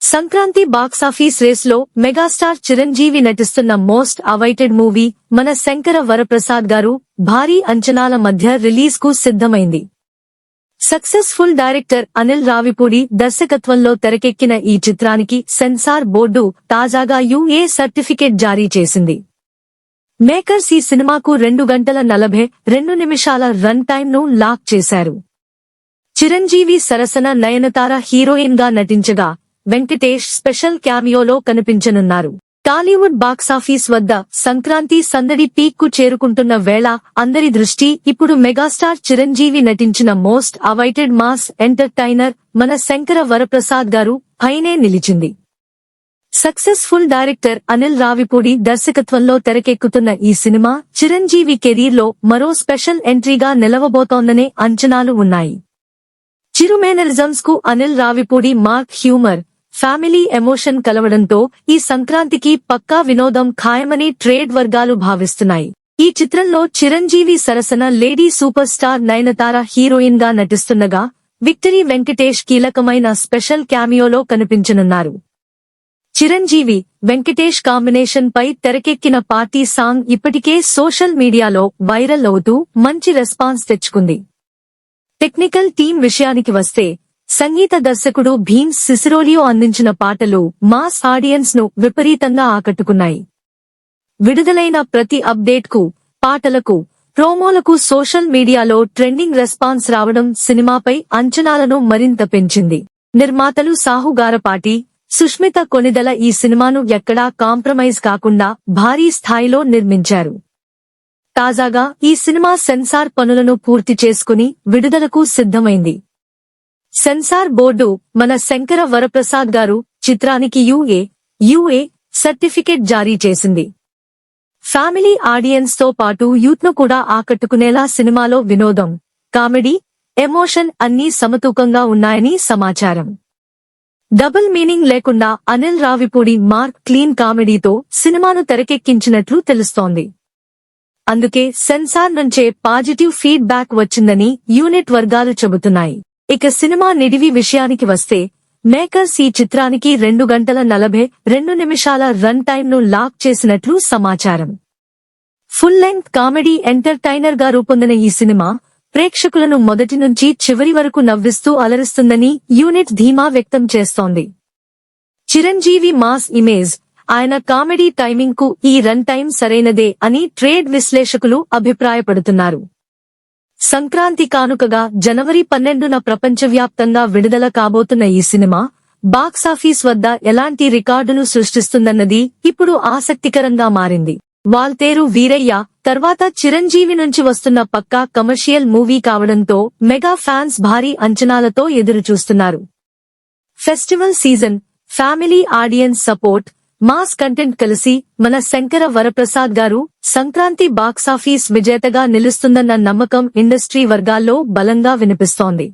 Sankranti box office రేస్లో megastar Chiranjeevi నటిస్తున్న most awaited movie మన శంకర వరప్రసాద్ గారు భారీ అంచనాల మధ్య రిలీజ్కు సిద్ధమైంది. సక్సెస్ఫుల్ డైరెక్టర్ అనిల్ రావిపూడి దర్శకత్వంలో తెరకెక్కిన ఈ చిత్రానికి సెన్సార్ బోర్డు తాజాగా యుఏ సర్టిఫికేట్ జారీ చేసింది. మేకర్స్ ఈ సినిమాకు రెండు గంటల నలభై రెండు నిమిషాల రన్ టైం ను లాక్ చేశారు. చిరంజీవి సరసన నయనతార హీరోయిన్గా నటించగా వెంకటేష్ స్పెషల్ క్యామియోలో కనిపించనున్నారు. టాలీవుడ్ బాక్సాఫీస్ వద్ద సంక్రాంతి సందడి పీక్కు చేరుకుంటున్న వేళ అందరి దృష్టి ఇప్పుడు మెగాస్టార్ చిరంజీవి నటించిన మోస్ట్ అవైటెడ్ మాస్ ఎంటర్టైనర్ మన శంకర వరప్రసాద్ గారు పైనే నిలిచింది. సక్సెస్ఫుల్ డైరెక్టర్ అనిల్ రావిపూడి దర్శకత్వంలో తెరకెక్కుతున్న ఈ సినిమా చిరంజీవి కెరీర్లో మరో స్పెషల్ ఎంట్రీగా నిలవబోతోందనే అంచనాలు ఉన్నాయి. Chiru మేనరిజమ్స్కు Anil Ravipudi mark humour family emotion కలవడంతో ఈ సంక్రాంతికి పక్కా వినోదం ఖాయమని ట్రేడ్ వర్గాలు భావిస్తున్నాయి. ఈ చిత్రంలో చిరంజీవి సరసన లేడీ సూపర్ స్టార్ నయనతార హీరోయిన్గా నటిస్తుండగా విక్టరీ వెంకటేష్ కీలకమైన స్పెషల్ క్యామియోలో కనిపించనున్నారు. చిరంజీవి వెంకటేష్ కాంబినేషన్ పై తెరకెక్కిన పార్టీ సాంగ్ ఇప్పటికే సోషల్ మీడియాలో వైరల్ అవుతూ మంచి రెస్పాన్స్ తెచ్చుకుంది. టెక్నికల్ టీం విషయానికి వస్తే సంగీత దర్శకుడు భీమ్ సిసిరోలియో అందించిన పాటలు మాస్ ఆడియన్స్ను విపరీతంగా ఆకట్టుకున్నాయి. విడుదలైన ప్రతి అప్డేట్కు పాటలకు ప్రోమోలకు సోషల్ మీడియాలో ట్రెండింగ్ రెస్పాన్స్ రావడం సినిమాపై అంచనాలను మరింత పెంచింది. నిర్మాతలు సాహుగారపాటి సుష్మిత కొనిదల ఈ సినిమాను ఎక్కడా కాంప్రమైజ్ కాకుండా భారీ స్థాయిలో నిర్మించారు. తాజాగా ఈ సినిమా సెన్సార్ పనులను పూర్తి చేసుకుని విడుదలకు సిద్ధమైంది. సెన్సార్ బోర్డు మన శంకర వరప్రసాద్ గారు చిత్రానికి యుఏ యుఏ సర్టిఫికేట్ జారీ చేసింది. ఫ్యామిలీ ఆడియన్స్తో పాటు యూత్ను కూడా ఆకట్టుకునేలా సినిమాలో వినోదం కామెడీ ఎమోషన్ అన్నీ సమతూకంగా ఉన్నాయని సమాచారం. డబుల్ మీనింగ్ లేకుండా అనిల్ రావిపూడి మార్క్ క్లీన్ కామెడీతో సినిమాను తెరకెక్కించినట్లు తెలుస్తోంది. అందుకే సెన్సార్ నుంచే పాజిటివ్ ఫీడ్బ్యాక్ వచ్చిందని యూనిట్ వర్గాలు చెబుతున్నాయి. ఇక సినిమా నిడివి విషయానికి వస్తే మేకర్స్ ఈ చిత్రానికి రెండు గంటల నలభై రెండు నిమిషాల రన్ టైం ను లాక్ చేసినట్లు సమాచారం. ఫుల్ లెంగ్త్ కామెడీ ఎంటర్టైనర్గా రూపొందిన ఈ సినిమా ప్రేక్షకులను మొదటి నుంచి చివరి వరకు నవ్విస్తూ అలరిస్తుందని యూనిట్ ధీమా వ్యక్తం చేస్తోంది. చిరంజీవి మాస్ ఇమేజ్ ఆయన కామెడీ టైమింగ్కు ఈ రన్ టైం సరైనదే అని ట్రేడ్ విశ్లేషకులు అభిప్రాయపడుతున్నారు. సంక్రాంతి కానుకగా జనవరి పన్నెండున ప్రపంచవ్యాప్తంగా విడుదల కాబోతున్న ఈ సినిమా బాక్సాఫీస్ వద్ద ఎలాంటి రికార్డును సృష్టిస్తుందన్నది ఇప్పుడు ఆసక్తికరంగా మారింది. వాల్తేరు వీరయ్య తర్వాత చిరంజీవి నుంచి వస్తున్న పక్కా కమర్షియల్ మూవీ కావడంతో మెగా ఫ్యాన్స్ భారీ అంచనాలతో ఎదురుచూస్తున్నారు. Festival season family audience support mass content కలిసి మన శంకర వరప్రసాద్ గారు సంక్రాంతి బాక్సాఫీస్ విజేతగా నిలుస్తుందన్న నమ్మకం ఇండస్ట్రీ వర్గాల్లో బలంగా వినిపిస్తోంది.